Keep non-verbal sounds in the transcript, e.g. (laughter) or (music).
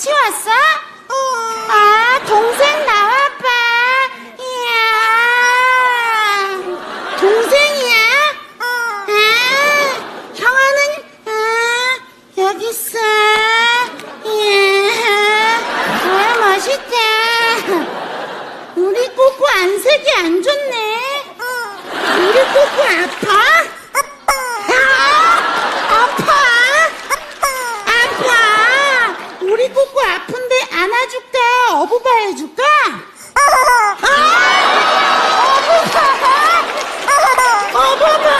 같이 왔어? 응. 아, 동생 나와봐. 이야. 동생이야? 응. 아, 형아는, 아, 여기 있어. 이야. 와, 멋있다. 우리 꼬꼬 안색이 안 좋네. 우리 꼬꼬 아파? 다리 꽂고 아픈데 안아줄까? 어부바 해줄까? (laughs) 어부바! 어부바!